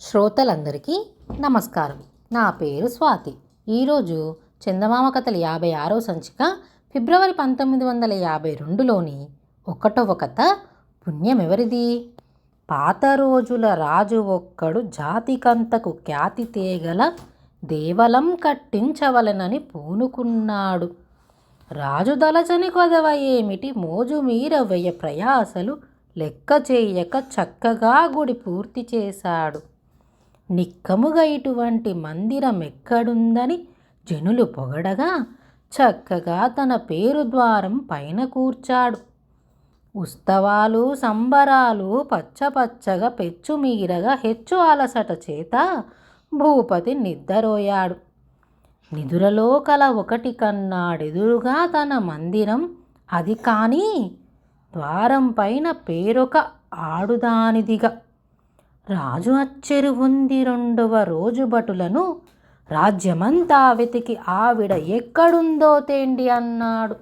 శ్రోతలందరికీ నమస్కారం. నా పేరు స్వాతి. ఈరోజు చందమామ కథల యాభై ఆరో సంచిక ఫిబ్రవరి పంతొమ్మిది వందల యాభై రెండులోని ఒకటవ కథ పుణ్యమెవరిది? పాత రోజుల రాజు ఒక్కడు జాతికంతకు ఖ్యాతి తేగల దేవలం కట్టించవలెనని పూనుకున్నాడు. రాజు దళచని కొదవ ఏమిటి? మోజు వెయ్య ప్రయాసలు లెక్క చేయక చక్కగా గుడి పూర్తి చేశాడు. నిక్కముగా ఇటువంటి మందిరం ఎక్కడుందని జనులు పొగడగా చక్కగా తన పేరు ద్వారం పైన కూర్చాడు. ఉత్సవాలు సంబరాలు పచ్చపచ్చగా పెచ్చుమీరగా హెచ్చు అలసట చేత భూపతి నిద్రరోయాడు నిధులలో కల ఒకటి కన్నాడెదురుగా తన మందిరం అది కానీ ద్వారం పైన పేరొక ఆడుదానిదిగా రాజు అచ్చెరు ఉంది రెండవ రోజు భటులను. రాజ్యమంతా వెతికి ఆవిడ ఎక్కడుందో తేండి అన్నాడు.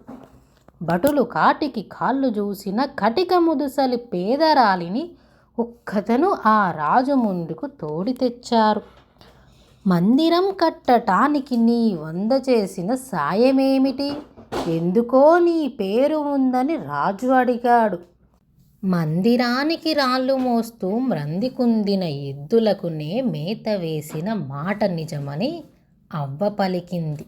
భటులు కాటికి కాళ్ళు చూసిన కటిక ముదుసలి పేదరాలిని ఒక్కతను ఆ రాజు ముందుకు తోడి తెచ్చారు. మందిరం కట్టటానికి నీ వంద చేసిన సాయమేమిటి? ఎందుకో నీ పేరు ఉందని రాజు అడిగాడు. మందిరానికి రాళ్ళు మోస్తూ మ్రందికుందిన ఎద్దులకునే మేత వేసిన మాట నిజమని అవ్వ పలికింది.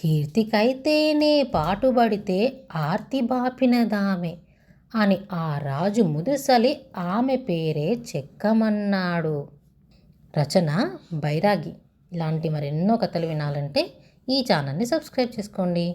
కీర్తికైతేనే పాటుబడితే ఆర్తి బాపినదామె అని ఆ రాజు ముదుసలి ఆమె పేరే చెక్కమన్నాడు. రచన బైరాగి. ఇలాంటి మరెన్నో కథలు వినాలంటే ఈ ఛానల్ని సబ్స్క్రైబ్ చేసుకోండి.